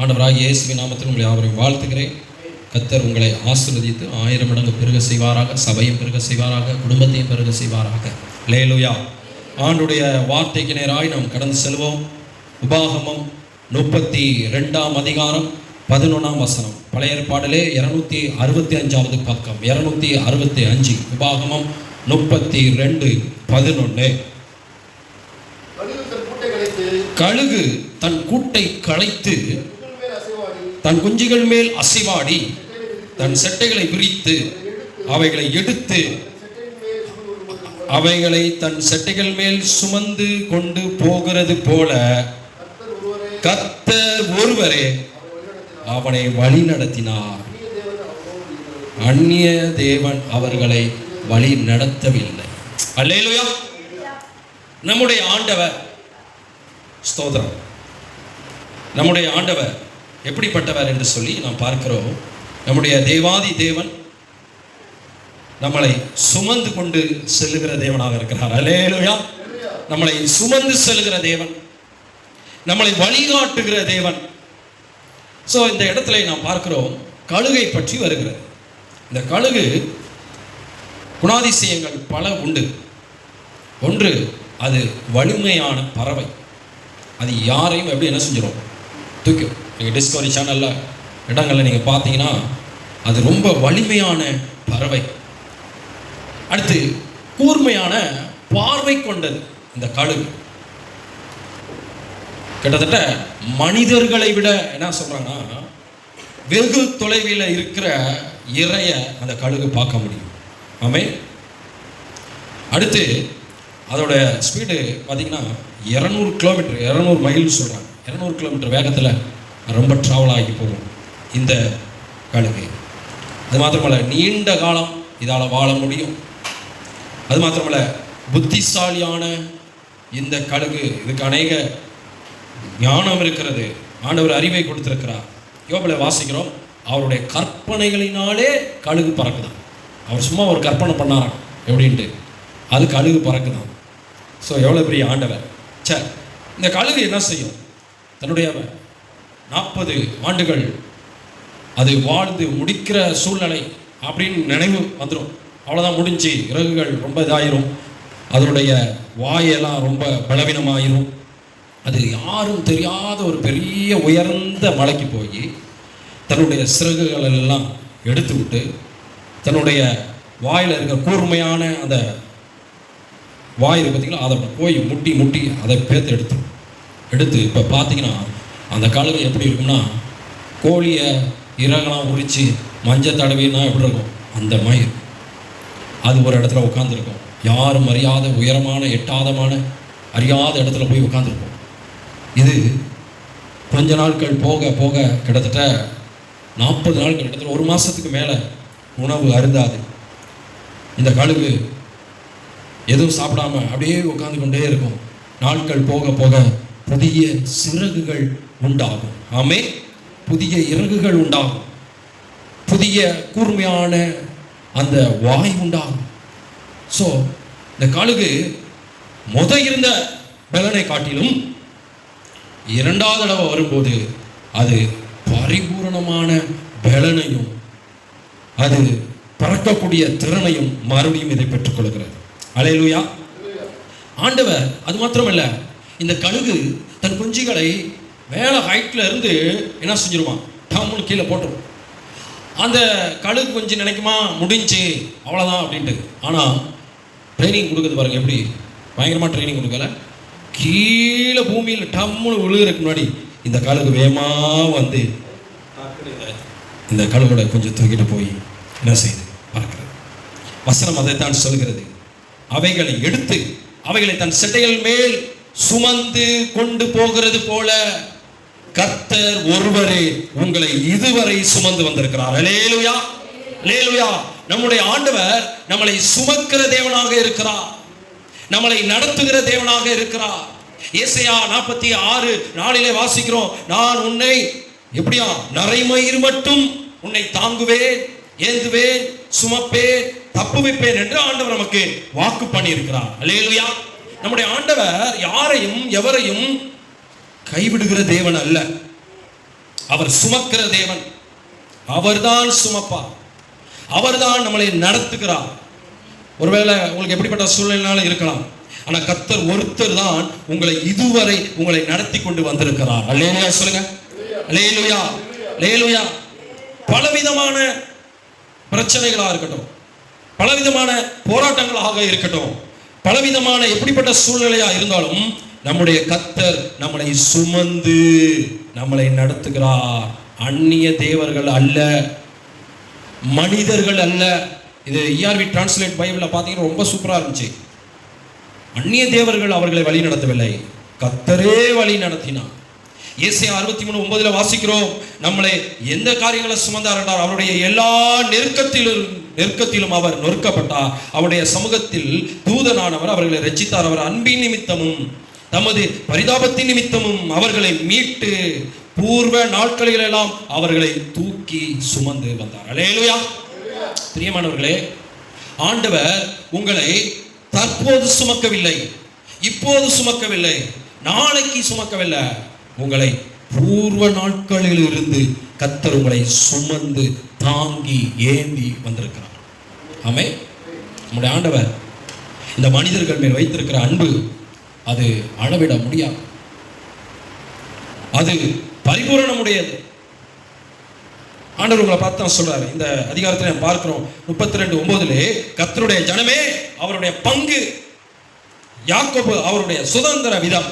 ஆண்டவராக இயேசுவின் நாமத்தில் உங்களை யாவரையும் வாழ்த்துகிறேன். கத்தர் உங்களை ஆசீர்வதித்து ஆயிரம் மடங்கு பெருக செய்வாராக சபையும் பெருக செய்வாராக குடும்பத்தையும் பெருக செய்வாராக. லேலுயா ஆண்டுடைய வார்த்தைக்கு நேராய் நாம் கடந்து செல்வோம். உபாகமம் முப்பத்தி ரெண்டாம் அதிகாரம் பதினொன்றாம் வசனம். பழைய ஏற்பாடிலே இருநூத்தி அறுபத்தி அஞ்சாவது பக்கம் இருநூத்தி அறுபத்தி அஞ்சு. உபாகமம் முப்பத்தி ரெண்டு பதினொன்று கழுகு தன் கூட்டை களைத்து தன் குஞ்சுகள் மேல் அசைவாடி தன் செட்டைகளை விரித்து அவைகளை எடுத்து அவைகளை தன் செட்டைகள் மேல் சுமந்து கொண்டு போகிறது போல கத்த ஒருவரே அவனை வழி நடத்தினார். அந்நிய தேவன் அவர்களை வழி நடத்தவில்லை. அல்லையிலோயா நம்முடைய ஆண்டவர் ஸ்தோதரம் நம்முடைய ஆண்டவர் எப்படிப்பட்டவர் என்று சொல்லி நாம் பார்க்கிறோம். நம்முடைய தேவாதி தேவன் நம்மளை சுமந்து கொண்டு செல்லுகிற தேவனாக இருக்கிறார். அலேலுயா நம்மளை சுமந்து செல்லுகிற தேவன் நம்மளை வழிகாட்டுகிற தேவன். ஸோ இந்த இடத்துல நாம் பார்க்கிறோம் கழுகை பற்றி வருகிறது. இந்த கழுகு குணாதிசயங்கள் பல உண்டு. ஒன்று அது வலிமையான பறவை. அது யாரையும் எப்படி என்ன செஞ்சிடும் தூக்கும் நீங்கள் டிஸ்கவரி சேனலில் இடங்களில் நீங்கள் பார்த்தீங்கன்னா அது ரொம்ப வலிமையான பறவை. அடுத்து கூர்மையான பார்வை கொண்டது இந்த கழுகு. கிட்டத்தட்ட மனிதர்களை விட என்ன சொல்கிறாங்கன்னா வெகு தொலைவில் இருக்கிற இறைய அந்த கழுகு பார்க்க முடியும். ஆமே அடுத்து அதோட ஸ்பீடு பார்த்தீங்கன்னா இரநூறு கிலோமீட்டர் இரநூறு மைல்னு சொல்கிறாங்க இரநூறு கிலோமீட்டர் வேகத்தில் ரொம்ப ட்ராவல் ஆகி போகும் இந்த கழுகு அது மாத்திரமல்ல நீண்ட காலம் இதால் வாழ முடியும். அது மாத்திரமல்ல புத்திசாலியான இந்த கழுகு இதுக்கு அநேக ஞானம் இருக்கிறது. ஆண்டவர் அறிவை கொடுத்திருக்கிறார். யோபில் வாசிக்கிறோம் அவருடைய கற்பனைகளினாலே கழுகு பறக்குதான். அவர் சும்மா ஒரு கற்பனை பண்ணாராம் எப்படின்ட்டு. அது கழுகு பறக்குதான். ஸோ எவ்வளோ பெரிய ஆண்டவர். சே இந்த கழுகு என்ன செய்யும்? தன்னுடைய நாற்பது ஆண்டுகள் அது வாழ்ந்து முடிக்கிற சூழ்நிலை அப்படின்னு நினைவு வந்துடும் அவ்வளோதான் முடிஞ்சு இறகுகள் ரொம்ப இதாயிரும். அதனுடைய வாயெல்லாம் ரொம்ப பலவீனமாயிரும். அது யாரும் தெரியாத ஒரு பெரிய உயர்ந்த மலைக்கு போய் தன்னுடைய சிறகுகள் எல்லாம் எடுத்து விட்டு தன்னுடைய வாயில் இருக்கிற கூர்மையான அந்த வாயில் பார்த்திங்கன்னா அதை போய் முட்டி முட்டி அதை பேத்து எடுத்து எடுத்து இப்போ பார்த்தீங்கன்னா அந்த கழுகு எப்படி இருக்கும்னா கோழியை இறகெல்லாம் உரித்து மஞ்சள் தடவினா எப்படி இருக்கும்? அந்த மாதிரி இருக்கும். அது ஒரு இடத்துல உட்காந்துருக்கும் யாரும் அறியாத உயரமான எட்டாதமான அறியாத இடத்துல போய் உட்காந்துருக்கும் இது கொஞ்ச நாட்கள் போக போக கிட்டத்தட்ட நாற்பது நாள் கிட்டத்தட்ட ஒரு மாதத்துக்கு மேலே உணவு அருந்தாது. இந்த கழுகு எதுவும் சாப்பிடாம அப்படியே உட்காந்து கொண்டே இருக்கும். நாட்கள் போக போக புதிய சிறகுகள் உண்டாகும். ஆமே புதிய இறகுகள் உண்டாகும். புதிய கூர்மையான அந்த வாய் உண்டாகும். ஸோ இந்த கழுகு முத இருந்த பலனை காட்டிலும் இரண்டாவது தடவை வரும்போது அது பரிபூரணமான பலனையும் அது பறக்கக்கூடிய திறனையும் மறுபடியும் இதை பெற்றுக்கொள்கிறது. அலையலுயா ஆண்டவர் அது மாத்திரமல்ல இந்த கழுகு தன் குஞ்சுகளை மேலே ஹைட்டில் இருந்து என்ன செஞ்சிருவான் டம்முன்னு கீழே போட்டுருவோம் அந்த கழுகு கொஞ்சம் நினைக்குமா? முடிஞ்சு. அவ்வளோதான் அப்படின்ட்டு. ஆனால் ட்ரைனிங் கொடுக்குறது பாருங்கள் எப்படி? பயங்கரமாக ட்ரைனிங் கொடுக்கல. கீழே பூமியில் டம்முன்னு விழுகிறதுக்கு முன்னாடி இந்த கழுகு வேகமாக வந்து இந்த கழுகுகளை கொஞ்சம் தூக்கிட்டு போய் என்ன செய்யுது? பார்க்கிறது வசனம் அதைத்தான் சொல்கிறது. அவைகளை எடுத்து அவைகளை தன் சிட்டைகள் மேல் சுமந்து கொண்டு போகிறது போல கர்த்தர் ஒருவரே உங்களை இதுவரை சுமந்து வந்திருக்கிறார். அலேலுயா அலேலுயா நம்முடைய ஆண்டவர் நம்மளை சுமக்கிற தேவனாக இருக்கிறார். நம்மளை நடத்துகிற தேவனாக இருக்கிறார். ஏசையா நாற்பத்தி ஆறு நாளிலே வாசிக்கிறோம் நான் உன்னை எப்படியா? நரைமயிர் மட்டும் உன்னை தாங்குவேன் ஏந்துவேன் சுமப்பேன் தப்பு வைப்பேன் என்று ஆண்டவர் நமக்கு வாக்கு பண்ணியிருக்கிறார். அல்லேலுயா நம்முடைய ஆண்டவர் யாரையும் எவரையும் கைவிடுகிற தேவன் அல்ல. அவர் சுமக்கிற தேவன். அவர்தான் சுமப்பார். அவர்தான் நம்மளை நடத்துகிறார். ஒருவேளை உங்களுக்கு எப்படிப்பட்ட சூழ்நிலைனால இருக்கலாம். ஆனா கத்தர் ஒருத்தர் தான் உங்களை இதுவரை உங்களை நடத்தி கொண்டு வந்திருக்கிறார். அல்லேலுயா சொல்லுங்க. லேலுயா லேலுயா பலவிதமான பிரச்சனைகளாக இருக்கட்டும். பலவிதமான போராட்டங்களாக இருக்கட்டும். பலவிதமான எப்படிப்பட்ட சூழ்நிலையா இருந்தாலும் நம்முடைய கத்தர் நம்மளை சுமந்து நம்மளை நடத்துகிறார். அந்நிய தேவர்கள் அல்ல மனிதர்கள் அல்ல. இது E இஆர்வி டிரான்ஸ்லேட் பைபிளில் பார்த்தீங்கன்னா ரொம்ப சூப்பராக இருந்துச்சு. அந்நிய தேவர்கள் அவர்களை வழி நடத்தவில்லை. கத்தரே வழி நடத்தினார். இயேசை அறுபத்தி மூணு ஒன்பதுல வாசிக்கிறோம் நம்மளை எந்த காரியங்களை சுமந்தார் என்றார் அவருடைய எல்லா நெருக்கத்திலும் நெருக்கத்திலும் அவர் நொறுக்கப்பட்டார். அவருடைய சமூகத்தில் தூதனானவர் அவர்களை ரச்சித்தார் அவர் அன்பின் நிமித்தமும் தமது பரிதாபத்தின் நிமித்தமும் அவர்களை மீட்டு பூர்வ நாட்களிலெல்லாம் அவர்களை தூக்கி சுமந்து வந்தார். அலேலுயா. பிரியமானவர்களே ஆண்டவர் உங்களை தற்போது சுமக்கவில்லை இப்போது சுமக்கவில்லை நாளைக்கு சுமக்கவில்லை. உங்களை பூர்வ நாட்களில் இருந்து கத்தர் உங்களை சுமந்து தாங்கி ஏந்தி வந்திருக்கிறார். ஆமே நம்முடைய ஆண்டவர் இந்த மனிதர்கள் மேல் வைத்திருக்கிற அன்பு அது அளவிட முடியாது. அது பரிபூரணமுடையது. ஆண்டவர் உங்களை பார்த்து தான் சொல்றாரு. இந்த அதிகாரத்தில் நம்ம பார்க்கிறோம் முப்பத்தி ரெண்டு ஒன்பதுலே கத்தருடைய ஜனமே அவருடைய பங்கு யாக்கோபு அவருடைய சுதந்திர விதம்.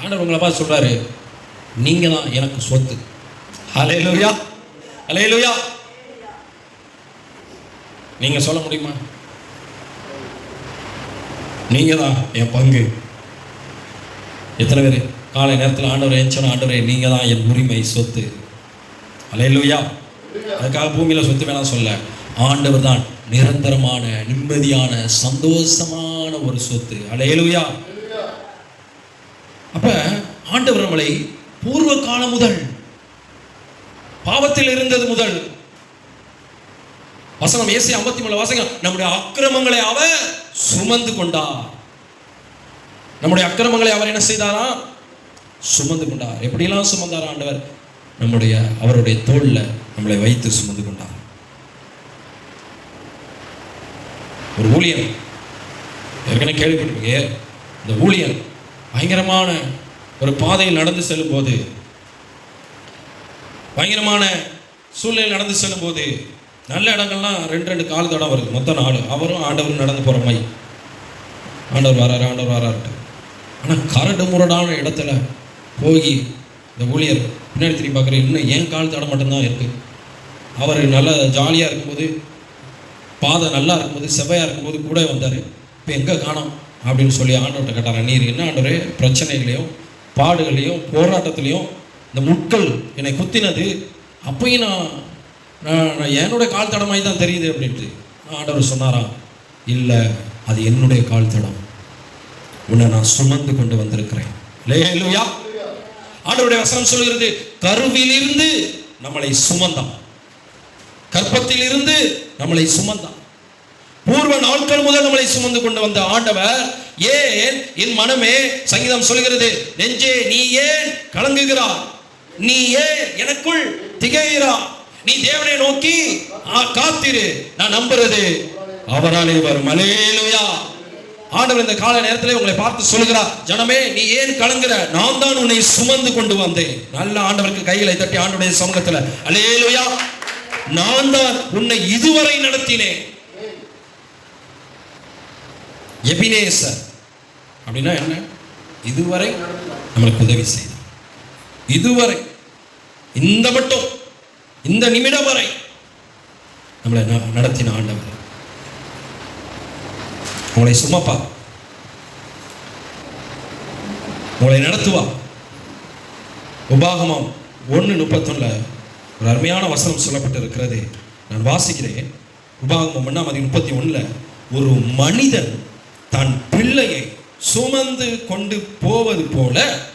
ஆண்டவர் உங்களை பார்த்து சொல்றாரு நீங்க தான் எனக்கு சொத்து. அலையலுயா அலையலுயா நீங்க சொல்ல முடியுமா? நீங்கள் தான் என் பங்கு. எத்தனை பேர்? காலை நேரத்தில் ஆண்டவரை எஞ்சோம் ஆண்டவரை நீங்கள் தான் என் உரிமை சொத்து. அலையலுயா. அதுக்காக பூமியில சொத்து வேணாம் சொல்ல. ஆண்டவர் தான் நிரந்தரமான நிம்மதியான சந்தோஷமான ஒரு சொத்து. அலையலுயா. அப்ப ஆண்டவர் நம்மளை பூர்வ காலம் முதல் பாவத்தில் இருந்தது முதல். வசனம் ஏசி ஐம்பத்தி மூணு வாசகம் நம்முடைய அக்கிரமங்களை அவர் சுமந்து கொண்டார். நம்முடைய அக்கிரமங்களை அவர் என்ன செய்தாரா? சுமந்து கொண்டார். எப்படியெல்லாம் சுமந்தார் ஆண்டவர்? நம்முடைய அவருடைய தோல்ல நம்மளை வைத்து சுமந்து கொண்டார். ஒரு ஊழியன் ஏற்கனவே கேள்விப்பட்டிருக்கீங்க. இந்த ஊழியன் பயங்கரமான ஒரு பாதையில் நடந்து செல்லும்போது பயங்கரமான சூழ்நிலையில் நடந்து செல்லும்போது நல்ல இடங்கள்லாம் ரெண்டு ரெண்டு கால் தடம் வருது மொத்தம் நாலு. அவரும் ஆண்டவரும் நடந்து போகிற மாதிரி ஆண்டவர் வராரு ஆண்டவர் வராருட்டு ஆனால் கரடு முரடான இடத்துல போய் இந்த ஊழியர் பின்னாடி திரும்பி பார்க்குற இன்னும் ஏன் கால் தடம் மட்டும்தான் இருக்குது அவர் நல்ல ஜாலியாக இருக்கும்போது பாதை நல்லா இருக்கும்போது செவ்வையாக இருக்கும்போது கூட வந்தார். இப்போ எங்கே காணோம்? அப்படின்னு சொல்லி ஆண்டவர்கிட்ட கேட்டார். நீர் என்ன ஆண்டவர் பிரச்சனைகளையும் பாடுகளையும் போராட்டத்துலையும் இந்த முட்கள் என்னை குத்தினது அப்பயும் நான் நான் என்னுடைய கால் தடமாய் தான் தெரியுது அப்படின்ட்டு ஆண்டவர் சொன்னாரா? இல்லை அது என்னுடைய கால் தடம். உன்னை நான் சுமந்து கொண்டு வந்திருக்கிறேன். இல்லையா ஆண்டவருடைய வசனம் சொல்கிறது கருவிலிருந்து நம்மளை சுமந்தான். கற்பத்திலிருந்து நம்மளை சுமந்தான். பூர்வ நாட்கள் முதல் நம்மளை சுமந்து கொண்டு வந்த ஆண்டவர் ஏன் என் மனமே சங்கீதம் சொல்கிறது நெஞ்சே நீ ஏன் கலங்குகிறாய்? நீ ஏன் எனக்குள் திகைகிறாய்? நீ தேவனை நோக்கி ஆ, காத்திரு நான் நம்புறது. அவராலே வரும் அலேலுயா ஆண்டவர் இந்த கால நேரத்தில் உங்களை பார்த்து சொல்லுகிறார் ஜனமே நீ ஏன் கலங்குற? நான் தான் உன்னை சுமந்து கொண்டு வந்தேன். நல்ல ஆண்டவருக்கு கைகளை தட்டி ஆண்டவருடைய சமூகத்தில் அலேலுயா நான் தான் உன்னை இதுவரை நடத்தினேன். எபினேசர் அப்படின்னா என்ன? இதுவரை நம்மளுக்கு உதவி செய்தார். இதுவரை இந்த மட்டும். இந்த நிமிடம் வரை நம்மளை ந- நடத்தின ஆண்டவர். உங்களை சுமப்பா. உங்களை நடத்துவா. உபாகமம் ஒன்று முப்பத்தொன்னுல ஒரு அருமையான வசனம் சொல்லப்பட்டு இருக்கிறது நான் வாசிக்கிறேன். உபாகமம் ஒன்றாம் அதிகம் முப்பத்தி ஒன்றில் ஒரு மனிதன் தன் பிள்ளையை சுமந்து கொண்டு போவது போல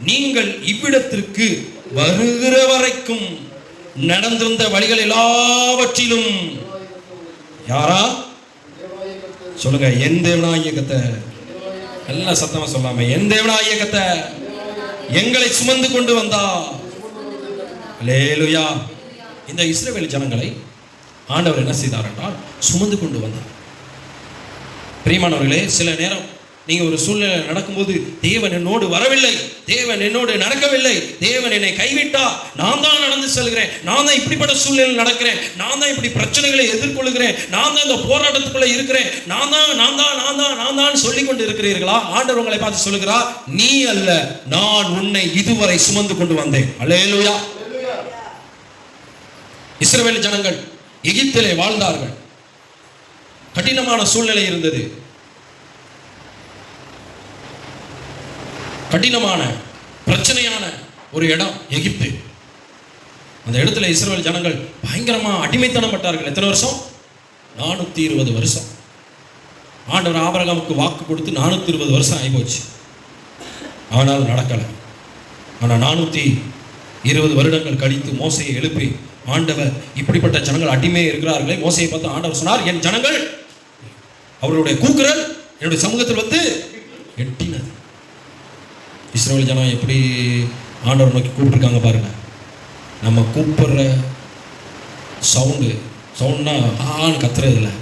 நீங்கள் இவ்விடத்திற்கு வருகிற வரைக்கும் நடந்திருந்த வழிகள் எல்லாவற்றிலும். யாரா? சொல்லுங்க என் தேவனா இயக்கத்தை. நல்லா சத்தமா சொல்லாம என் தேவனா இயக்கத்தை. எங்களை சுமந்து கொண்டு வந்தா. லேலுயா இந்த இஸ்ரேவேல் ஜனங்களை ஆண்டவர் என்ன செய்தார் என்றால் சுமந்து கொண்டு வந்தார். பிரியமானவர்களே சில நேரம் நீங்க ஒரு சூழ்நிலை நடக்கும்போது தேவன் என்னோடு வரவில்லை. தேவன் என்னோடு நடக்கவில்லை. தேவன் என்னை கைவிட்டா நான் தான் நடந்து செல்கிறேன். நான் தான் இப்படிப்பட்ட சூழ்நிலை நடக்கிறேன். நான் தான் இப்படி பிரச்சனைகளை எதிர்கொள்கிறேன். நான் தான் இந்த போராட்டத்துக்குள்ள இருக்கிறேன். நான் தான் நான் தான் நான் தான் நான் தான் சொல்லி கொண்டு இருக்கிறீர்களா ஆண்டவர் உங்களை பார்த்து சொல்லுகிறா நீ அல்ல நான் உன்னை இதுவரை சுமந்து கொண்டு வந்தேன். அலேலுயா இஸ்ரவேல் ஜனங்கள் எகிப்திலே வாழ்ந்தார்கள். கடினமான சூழ்நிலை இருந்தது. கடினமான பிரச்சனையான ஒரு இடம் எகிப்து. அந்த இடத்துல இஸ்ரேல் ஜனங்கள் பயங்கரமாக அடிமைத்தனம் பட்டார்கள் எத்தனை வருஷம்? நானூற்றி இருபது வருஷம். ஆண்டவர் ஆபரகாமுக்கு வாக்கு கொடுத்து நானூற்றி இருபது வருஷம் ஆகிப்போச்சு. ஆனால் நடக்கலை. ஆனால் நானூற்றி இருபது வருடங்கள் கழித்து மோசையை எழுப்பி ஆண்டவர் இப்படிப்பட்ட ஜனங்கள் அடிமையே இருக்கிறார்களே மோசையை பார்த்து ஆண்டவர் சொன்னார் என் ஜனங்கள் அவர்களுடைய கூக்குரல் என்னுடைய சமூகத்தில் வந்து எட்டினது. இஸ்ரோல் ஜனம் எப்படி ஆண்டவர் நோக்கி கூப்பிட்ருக்காங்க பாருங்கள் நம்ம கூப்பிட்ற சவுண்டு சவுண்ட்னா ஆன்னு கத்துறது இல்லை.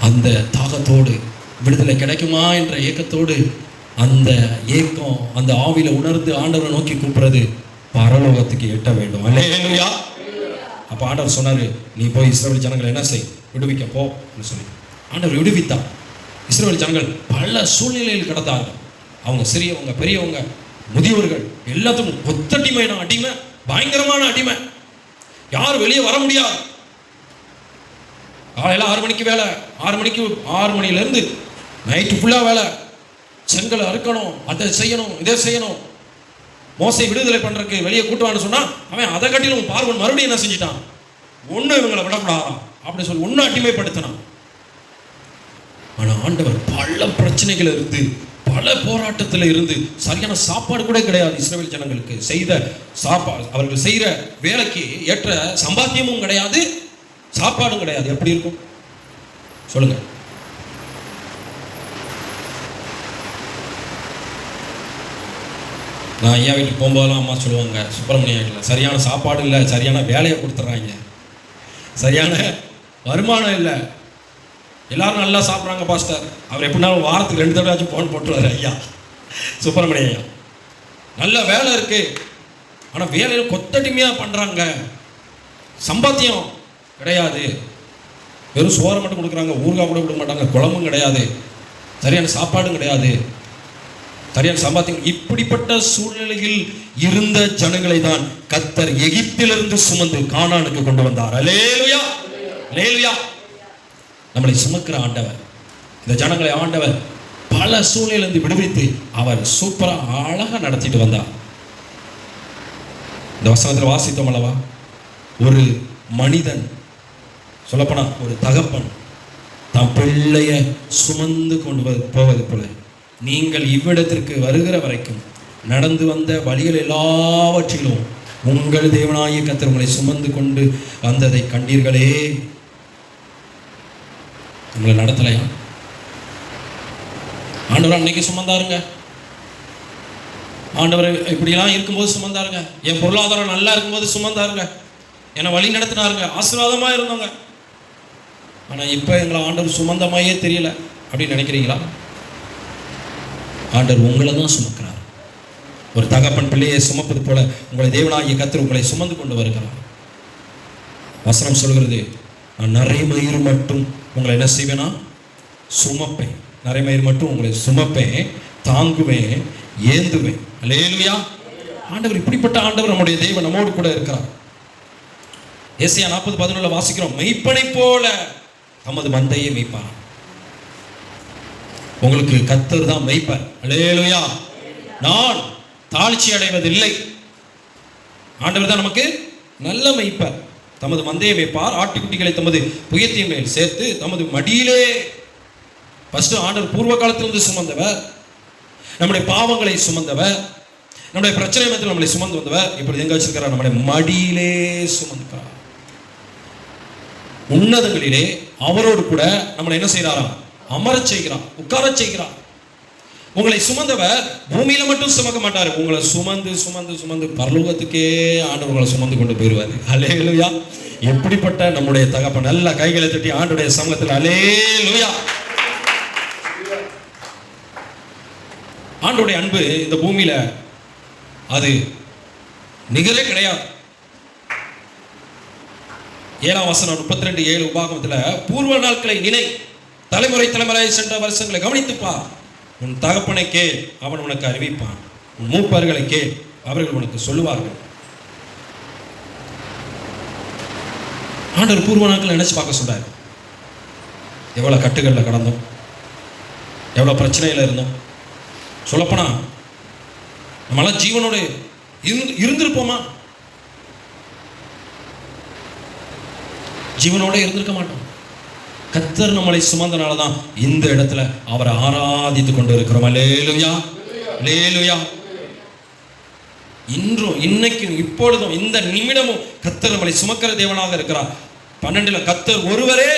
அந்த தாகத்தோடு விடுதலை கிடைக்குமா என்ற ஏக்கத்தோடு அந்த ஏக்கம் அந்த ஆவியில் உணர்ந்து ஆண்டவரை நோக்கி கூப்பிட்றது பரலோகத்துக்கு எட்ட வேண்டும். இல்லையா அப்போ ஆண்டவர் சொன்னார் நீ போய் இஸ்ரோல் ஜனங்களை என்ன செய்? விடுவிக்க போ அப்படின்னு சொல்லி. ஆண்டவர் விடுவித்தான் இஸ்ரோல் ஜனங்கள் பல சூழ்நிலையில் கிடந்தார்கள். அவங்க சிறியவங்க பெரியவங்க முதியவர்கள் எல்லாத்துக்கும் ஒத்தடிமையான அடிமை பயங்கரமான அடிமை. யாரும் வெளியே வர முடியாது. காலையில் ஆறு மணிக்கு வேலை ஆறு மணிக்கு ஆறு மணிலேருந்து நைட்டு ஃபுல்லாக வேலை. செங்கலை அறுக்கணும் அதை செய்யணும் இதை செய்யணும். மோசை விடுதலை பண்ணுறதுக்கு வெளியே கூட்டுவான்னு சொன்னால் அவன் அதை கட்டிலும் பார்வன் மறுபடியும் என்ன செஞ்சிட்டான்? ஒன்றும் இவங்களை விடக்கூடாதாம் அப்படின்னு சொல்லி ஒன்றும் அடிமைப்படுத்தினான். ஆனால் ஆண்டவர் பல பிரச்சனைகள் இருந்து பல போராட்டத்தில் இருந்து சரியான சாப்பாடு கூட கிடையாது இஸ்ரேல் ஜனங்களுக்கு. செய்த சாப்பாடு அவர்கள் செய்கிற வேலைக்கு ஏற்ற சம்பாத்தியமும் கிடையாது சாப்பாடும் கிடையாது. எப்படி இருக்கும்? சொல்லுங்க. நான் ஐயா வீட்டுக்கு போகும்போதெல்லாம் அம்மா சொல்லுவாங்க சுப்பிரமணிய வீட்டில் சரியான சாப்பாடு இல்லை சரியான வேலையை கொடுத்துட்றாங்க சரியான வருமானம் இல்லை எல்லாரும் நல்லா சாப்பிட்றாங்க பாஸ்டர். அவர் எப்படினாலும் வாரத்துக்கு ரெண்டு தடவை ஃபோன் போட்டுருவார் ஐயா. சுப்பிரமணிய ஐயா. நல்ல வேலை இருக்கு. ஆனால் வேலையில் கொத்தடிமையாக பண்ணுறாங்க சம்பாத்தியம் கிடையாது. வெறும் சோறை மட்டும் கொடுக்குறாங்க ஊறுகாய் கூட கொடுக்க மாட்டாங்க குழம்பும் கிடையாது. சரியான சாப்பாடும் கிடையாது. சரியான சம்பாத்தியம். இப்படிப்பட்ட சூழ்நிலையில் இருந்த ஜனங்களை தான் கத்தர் எகிப்திலிருந்து சுமந்து கானானுக்கு கொண்டு வந்தார். அலேலுயா அலேலுயா நம்மளை சுமக்கிற ஆண்டவர். இந்த ஜனங்களை ஆண்டவர் பல சூழ்நிலையிலிருந்து விடுவித்து அவர் சூப்பராக அழகாக நடத்திட்டு வந்தார். இந்த வசனத்தில் வாசித்தோம் அல்லவா? ஒரு மனிதன் சொல்லப்போனா ஒரு தகப்பன் தம் பிள்ளைய சுமந்து கொண்டு வ- போவது போல நீங்கள் இவ்விடத்திற்கு வருகிற வரைக்கும் நடந்து வந்த வழிகள் எல்லாவற்றிலும் உங்கள் தேவனாகிய கத்தர் உங்களை சுமந்து கொண்டு வந்ததை கண்டீர்களே. உங்களை நடத்தலையா? ஆண்டவர் அன்னைக்கு சுமந்தாருங்க. ஆண்டவர் இப்படிலாம் இருக்கும்போது சுமந்தாருங்க. என் பொருளாதாரம் நல்லா இருக்கும்போது சுமந்தாருங்க. என்னை வழி நடத்தினாருங்க. ஆசீர்வாதமாக இருந்தவங்க. ஆனால் இப்போ எங்களை ஆண்டவர் சுமந்தமாயே தெரியல. அப்படின்னு நினைக்கிறீங்களா? ஆண்டவர் உங்களை தான் சுமக்கிறார். ஒரு தகப்பன் பிள்ளையை சுமப்பது போல உங்களை தேவனாகிய கத்தர் உங்களை சுமந்து கொண்டு வருகிறார். வசனம் சொல்கிறது நான் நரைமயிறு மட்டும் உங்களை என்ன செய்வேனா? சுமப்பேன். நரைமயிறு மட்டும் உங்களை சுமப்பேன் தாங்குவேன் ஏந்துவேன். அல்லேலூயா. ஆண்டவர் இப்படிப்பட்ட ஆண்டவர் நம்முடைய தெய்வம் நம்மோடு கூட இருக்கிறார். ஏசியா நாற்பது பதினொன்று வாசிக்கிறோம் மெய்ப்பனை போல தமது மந்தையை மெய்ப்பார். உங்களுக்கு கத்தர் தான் மெய்ப்பார். அலேலுயா நான் தாழ்ச்சி அடைவதில்லை. ஆண்டவர் தான் நமக்கு நல்ல மெய்ப்பார். தமது மந்தையை வைப்பார் ஆட்டுக்குட்டிகளை தமது புயத்தின் மேல் சேர்த்து தமது மடியிலே ஃபஸ்ட்டு ஆண்டர் பூர்வ காலத்திலிருந்து சுமந்தவர். நம்முடைய பாவங்களை சுமந்தவர். நம்முடைய பிரச்சனை மத்தியில் நம்மளை சுமந்து வந்தவர். இப்படி எங்க வச்சிருக்கிறார்? நம்முடைய மடியிலே சுமந்துக்கிறார் உன்னதங்களிலே அவரோடு கூட நம்மளை என்ன செய்கிறாராம்? அமரச் செய்கிறார். உட்காரச் செய்கிறார். உங்களை சுமந்தவர் பூமியில மட்டும் சுமக்க மாட்டாரு. உங்களை சுமந்து சுமந்து சுமந்து பரலோகத்துக்கே ஆண்டவர்களை உங்களை சுமந்து கொண்டு போயிடுவாரு அலேலுயா எப்படிப்பட்ட நம்முடைய தகப்பன் நல்ல கைகளை தட்டி ஆண்டுடைய சமூகத்தில் அலேலுயா ஆண்டுடைய அன்பு இந்த பூமியில அது நிகரே கிடையாது. ஏழாம் வசனம் முப்பத்தி ரெண்டு ஏழு உபாகத்தில் பூர்வ நாட்களை நினை தலைமுறை தலைமுறை சென்ற வருஷங்களை கவனித்துப்பார். உன் தகப்பனை கேள் அவன் உனக்கு அறிவிப்பான். உன் மூப்பர்களை கேள் அவர்கள் உனக்கு சொல்லுவார்கள். ஆண்டவர் பூர்வ நாட்கள் நினைச்சு பார்க்க சொல்றாரு எவ்வளோ கட்டுகளில் கடந்தோம். எவ்வளோ பிரச்சனையில் இருந்தோம். சொல்லப்போனா நம்மளாம் ஜீவனோடு இருந்து இருந்திருப்போமா? ஜீவனோட இருந்திருக்க மாட்டோம். கத்தர் நம்மளை சுமந்தனால தான் இந்த இடத்துல அவரை ஆராதித்து கொண்டு இருக்கிறோம் லேலுயா லேலுயா இன்றும் இன்னைக்கும் இப்பொழுதும் இந்த நிமிடமும் கத்தர் நம்மளை சுமக்கிற தேவனாக இருக்கிறார். பன்னெண்டுல கத்தர் ஒருவரே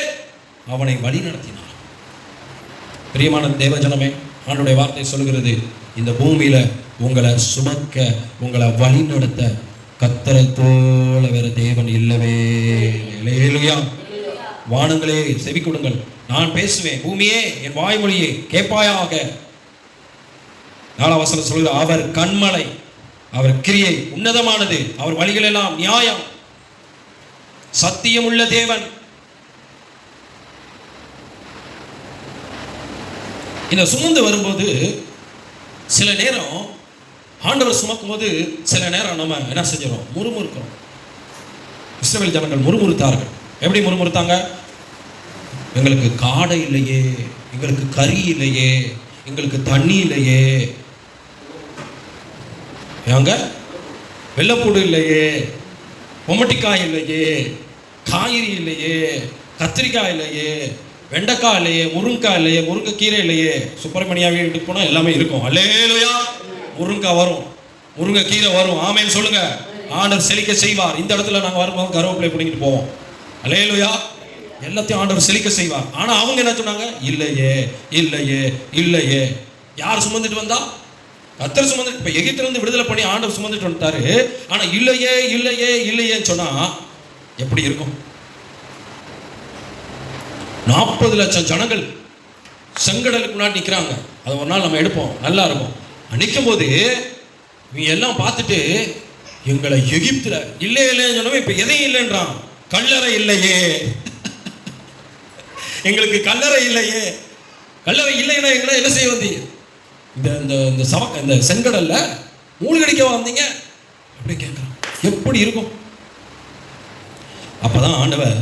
அவனை வழி நடத்தினார் பிரியமான தேவஜனமே ஆண்டுடைய வார்த்தை சொல்கிறது இந்த பூமியில உங்களை சுமக்க உங்களை வழி நடத்த கத்தரை தோல வேற தேவன் இல்லவே இல்லையா. வானங்களே செவி கொடுங்கள். நான் பேசுவேன். பூமியே என் வாய்மொழியே கேட்பாயாக. நாலாம் வசனம் சொல்கிற அவர் கண்மலை அவர் கிரியை உன்னதமானது அவர் வழிகள் எல்லாம் நியாயம். சத்தியமுள்ள தேவன். இந்த சுமந்து வரும்போது சில நேரம் ஆண்டவர் சுமக்கும் போது சில நேரம் நம்ம என்ன செஞ்சிடும் முறுமுறுக்கிறோம். இஸ்ரேல் ஜனங்கள் முறுமுறுத்தார்கள். எப்படி முறுமுறுத்தாங்க? எங்களுக்கு காடை இல்லையே எங்களுக்கு கறி இல்லையே எங்களுக்கு தண்ணி இல்லையே. ஏங்க? வெள்ளப்பூடு இல்லையே பொமட்டிக்காய் இல்லையே காய்கறி இல்லையே கத்திரிக்காய் இல்லையே வெண்டைக்காய் இல்லையே முருங்கைக்காய் இல்லையே முருங்கைக்கீரை இல்லையே. சுப்பிரமணியா வீட்டுக்கு போனால் எல்லாமே இருக்கும். அல்லேலையா! முருங்கைக்காய் வரும். முருங்கைக்கீரை வரும். ஆமேன்னு சொல்லுங்க. ஆனர் செழிக்க செய்வார். இந்த இடத்துல நாங்கள் வரும்போது கருவேப்பிலை பிடிங்கிட்டு போவோம். அல்லேலுயா எல்லாத்தையும் ஆண்டவர் செழிக்க செய்வார். ஆனால் அவங்க என்ன சொன்னாங்க? இல்லையே இல்லையே இல்லையே. யார் சுமந்துட்டு வந்தா? கத்தர் சுமந்துட்டு இப்போ எகிப்திலிருந்து விடுதலை பண்ணி ஆண்டவர் சுமந்துட்டு வந்துட்டாரு. ஆனால் இல்லையே இல்லையே இல்லையேன்னு சொன்னா எப்படி இருக்கும்? நாற்பது லட்சம் ஜனங்கள் செங்கடலுக்கு முன்னாடி நிற்கிறாங்க அதை ஒரு நாள் நம்ம எடுப்போம். நல்லா இருக்கும். நிற்கும் போது இவங்க எல்லாம் பார்த்துட்டு எங்களை எகிப்தில் இல்லை இல்லைன்னு சொன்னவன் இப்போ எதையும் இல்லைன்றான். கல்லறை இல்லையே. எங்களுக்கு கல்லறை இல்லையே. கல்லறை இல்லைன்னா எங்களை என்ன செய்ய வந்தீங்க இந்த இந்த இந்த சவ இந்த செங்கடல்ல மூழ்கடிக்க வந்தீங்க? அப்படி கேட்குறான் எப்படி இருக்கும்? அப்போதான் ஆண்டவர்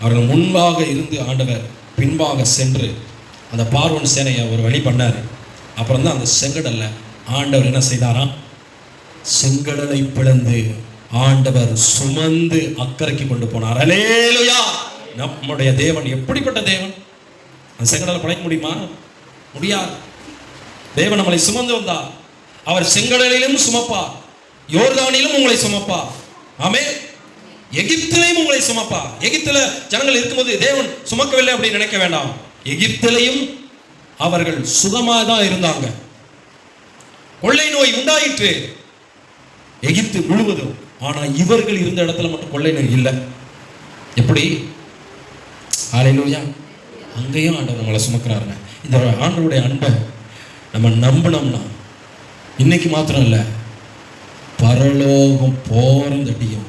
அவர்கள் முன்பாக இருந்து ஆண்டவர் பின்பாக சென்று அந்த பார்வன் சேனையை ஒரு வழி பண்ணார். அப்புறம் தான் அந்த செங்கடலில் ஆண்டவர் என்ன செய்தாராம்? செங்கடலை பிளந்து ஆண்டவர் சுமந்து அக்கறைக்கு கொண்டு போனார். அலேலுயா! நம்முடைய தேவன் எப்படிப்பட்ட தேவன்? அந்த செங்கடலை படைக்க முடியுமா? முடியாது. தேவன் நம்மளை சுமந்து வந்தார். அவர் செங்கடலிலும் சுமப்பார். யோர்தானிலும் உங்களை சுமப்பார். ஆமே எகிப்திலையும் உங்களை சுமப்பார். எகிப்தில ஜனங்கள் இருக்கும்போது தேவன் சுமக்கவில்லை அப்படின்னு நினைக்க வேண்டாம். எகிப்திலையும் அவர்கள் சுகமாக தான் இருந்தாங்க. கொள்ளை நோய் உண்டாயிற்று. எகிப்து முழுவதும் ஆனால் இவர்கள் இருந்த இடத்துல மட்டும் கொள்ளை நோய் இல்லை. எப்படி? ஆலையிலூயா அங்கேயும் ஆண்டவர் நம்மளை சுமக்கிறாருங்க. இந்த ஆண்டவருடைய அன்பை நம்ம நம்பினோம்னா இன்னைக்கு மாத்திரம் இல்லை பரலோகம் போறம் தட்டியும்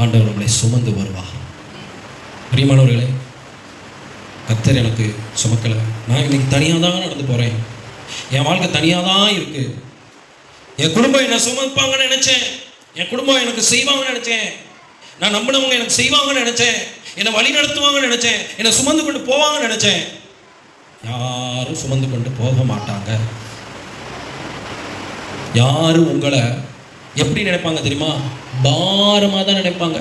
ஆண்டவர் நம்மளை சுமந்து வருவார். பிரியமானவர்களே கத்தர் எனக்கு சுமக்கலை. நான் இன்னைக்கு தனியாக தான் நடந்து போகிறேன் என் வாழ்க்கை தனியாக தான் இருக்குது என் குடும்பம் என்னை சுமப்பாங்கன்னு நினச்சேன். என் குடும்பம் எனக்கு செய்வாங்கன்னு நினைச்சேன். நான் நம்பினவங்க எனக்கு செய்வாங்கன்னு நினைச்சேன். என்னை வழி நடத்துவாங்கன்னு நினைச்சேன். என்னை சுமந்து கொண்டு போவாங்கன்னு நினைச்சேன். யாரும் சுமந்து கொண்டு போக மாட்டாங்க. யாரும் உங்களை எப்படி நினைப்பாங்க தெரியுமா? பாரமாக தான் நினைப்பாங்க.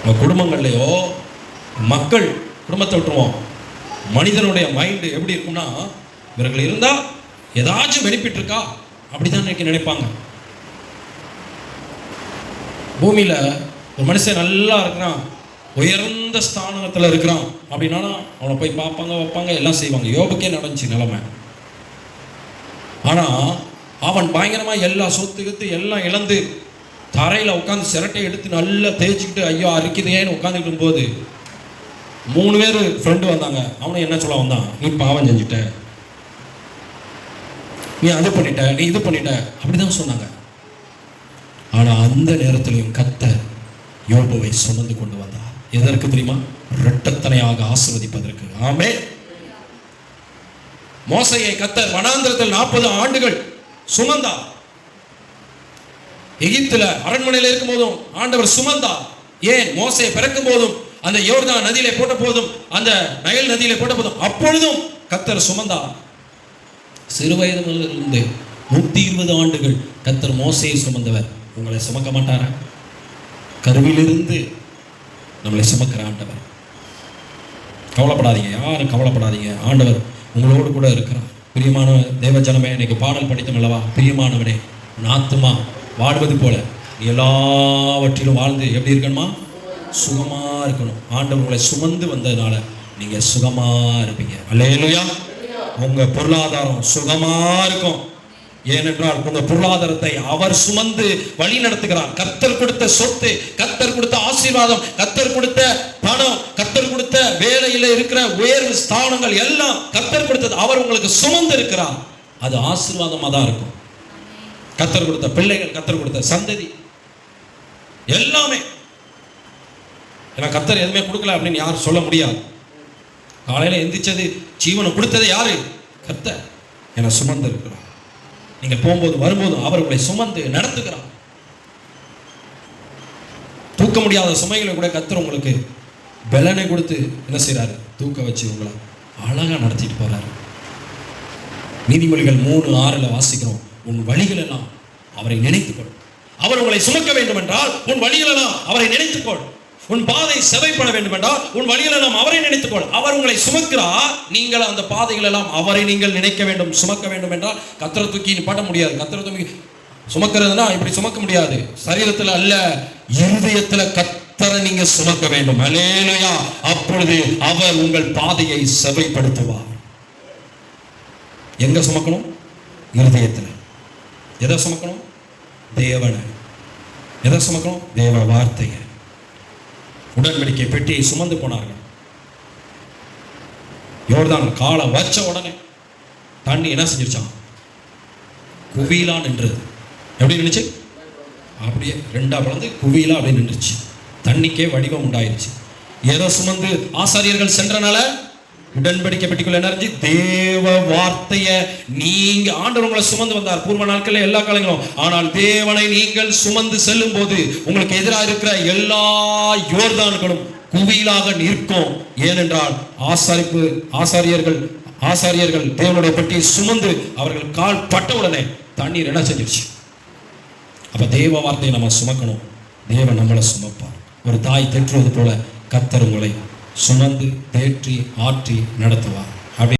உங்கள் குடும்பங்கள்லையோ மக்கள் குடும்பத்தை விட்டுருவோம். மனிதனுடைய மைண்டு எப்படி இருக்கும்னா இவர்கள் இருந்தால் ஏதாச்சும் பெனிஃபிட் இருக்கா? அப்படி தான் நினைக்க நினைப்பாங்க. பூமியில் ஒரு மனுஷன் நல்லா இருக்கிறான் உயர்ந்த ஸ்தானத்தில் இருக்கிறான் அப்படின்னா அவனை போய் பார்ப்பாங்க வைப்பாங்க எல்லாம் செய்வாங்க. யோபுக்கே நடந்துச்சு நிலைமை. ஆனால் அவன் பயங்கரமாக எல்லா சொத்து கித்து எல்லாம் இழந்து தரையில் உட்காந்து சிரட்டை எடுத்து நல்லா தேய்ச்சிக்கிட்டு ஐயோ அரிக்குதேன்னு உட்காந்துட்டு போது மூணு பேர் ஃப்ரெண்டு வந்தாங்க. அவனை என்ன சொல்ல வந்தான்? நீ பாவம் செஞ்சுட்ட. நீ அது பண்ணிட்ட நீ இது பண்ணிட்ட. அப்படிதான் சொன்னாங்க. ஆனால் அந்த நேரத்திலையும் கத்தர் யோபுவை சுமந்து கொண்டு வந்தார். எதற்கு தெரியுமா? இரட்டத்தனையாக ஆசிர்வதிப்பதற்கு. ஆமே மோசையை கத்தர் வனாந்திரத்தில் நாற்பது ஆண்டுகள் சுமந்தார். எகிப்துல அரண்மனையில் இருக்கும் போதும் ஆண்டவர் சுமந்தார். ஏன்? மோசையை பிறக்கும் போதும் அந்த யோர்தான் நதியிலே போட்ட போதும் அந்த நயல் நதியிலே போட்ட போதும் அப்பொழுதும் கத்தர் சுமந்தார். சிறுவயது முதலிருந்து நூத்தி இருபது ஆண்டுகள் கத்தர் மோசையை சுமந்தவர். உங்களை சுமக்க மாட்டாரா? கருவிலிருந்து நம்மளை சுமக்கிற ஆண்டவர். கவலைப்படாதீங்க யாரும் கவலைப்படாதீங்க. ஆண்டவர் உங்களோடு கூட இருக்கிறார். பிரியமான தேவ ஜனமே இன்னைக்கு பாடல் படித்தோம் அல்லவா? பிரியமானவனே நாத்துமா வாழ்வது போல எல்லாவற்றிலும் வாழ்ந்து எப்படி இருக்கணுமா? சுகமாக இருக்கணும். ஆண்டவர் உங்களை சுமந்து வந்ததுனால நீங்கள் சுகமாக இருப்பீங்க. அல்லையா உங்கள் பொருளாதாரம் சுகமாக இருக்கும். ஏனென்றால் உங்க பொருளாதாரத்தை அவர் சுமந்து வழி நடத்துகிறார். கத்தர் கொடுத்த சொத்து கத்தர் கொடுத்த ஆசீர்வாதம் கத்தர் கொடுத்த பணம் கத்தர் கொடுத்த வேலையில இருக்கிற உயர்வு ஸ்தானங்கள் எல்லாம் கத்தர் கொடுத்தது. அவர் உங்களுக்கு சுமந்து இருக்கிறார். அது ஆசீர்வாதமாக தான் இருக்கும். கத்தர் கொடுத்த பிள்ளைகள் கத்தர் கொடுத்த சந்ததி எல்லாமே. ஏன்னா கத்தர் எதுவுமே கொடுக்கல அப்படின்னு யாரும் சொல்ல முடியாது. காலையில் எந்திரிச்சது ஜீவனை கொடுத்தது யாரு? கத்தர் என சுமந்து இருக்கிறார் நீங்கள் போகும்போது வரும்போது அவர் உங்களை சுமந்து நடத்துகிறார். தூக்க முடியாத சுமைகளை கூட கத்துற உங்களுக்கு பலனை கொடுத்து என்ன செய்கிறாரு தூக்க வச்சு உங்களை அழகா நடத்திட்டு போறாரு. நீதிமொழிகள் மூணு ஆறுல வாசிக்கிறோம். உன் வழிகள் எல்லாம் அவரை நினைத்துக்கொள். அவர் உங்களை சுமக்க வேண்டும் என்றால் உன் வழிகள் எல்லாம் அவரை நினைத்துக்கொள். உன் பாதை செவைப்பட வேண்டும் என்றால் உன் வழியில் எல்லாம் அவரை நினைத்துக்கொள் அவர் உங்களை சுமக்கிறார். நீங்கள் அந்த பாதைகள் எல்லாம் அவரை நீங்கள் நினைக்க வேண்டும் சுமக்க வேண்டும் என்றால் கத்திர தூக்கி பட முடியாது. கத்திர தூக்கி சுமக்கிறதுனா இப்படி சுமக்க முடியாது. சரீரத்தில் அல்ல இருதயத்தில் கத்தரை நீங்க சுமக்க வேண்டும். அலேலையா அப்பொழுது அவர் உங்கள் பாதையை செவைப்படுத்துவார். எங்க சுமக்கணும்? இருதயத்தில். எதை சுமக்கணும்? தேவனை. எதை சுமக்கணும்? தேவ வார்த்தையை. உடன்படிக்கை பெட்டியை சுமந்து போனார்கள். யோர்தான் காலை வச்ச உடனே தண்ணி என்ன செஞ்சிருச்சான் குவியலா நின்றது. எப்படி நின்றுச்சு அப்படியே ரெண்டா வளர்ந்து குவியலா அப்படியே நின்றுச்சு. தண்ணிக்கே வடிவம் உண்டாயிருச்சு. எதை சுமந்து ஆசாரியர்கள் சென்றனால? உடன்படிக்கை பெட்டிக்குள்ள தேவ வார்த்தைய நீங்க ஆண்டவர் உங்களை சுமந்து வந்தார். பூர்வ நாட்கள்ல எல்லா காலங்களும். ஆனால் தேவனை நீங்கள் சுமந்து செல்லும் போது உங்களுக்கு எதிராக இருக்கிற எல்லா யோர்தான்களும் குவியலாக நிற்கும். ஏனென்றால் ஆசாரிப்பு ஆசாரியர்கள் ஆசாரியர்கள் தேவனுடைய பற்றி சுமந்து அவர்கள் கால் பட்ட உடனே தண்ணீர் என்ன செஞ்சிருச்சு? அப்ப தேவ வார்த்தையை நம்ம சுமக்கணும். தேவன் நம்மளை சுமப்பார். ஒரு தாய் தெற்றுவது போல கத்தர் உங்களை சுமந்து தேற்றி ஆற்றி நடத்துவார்.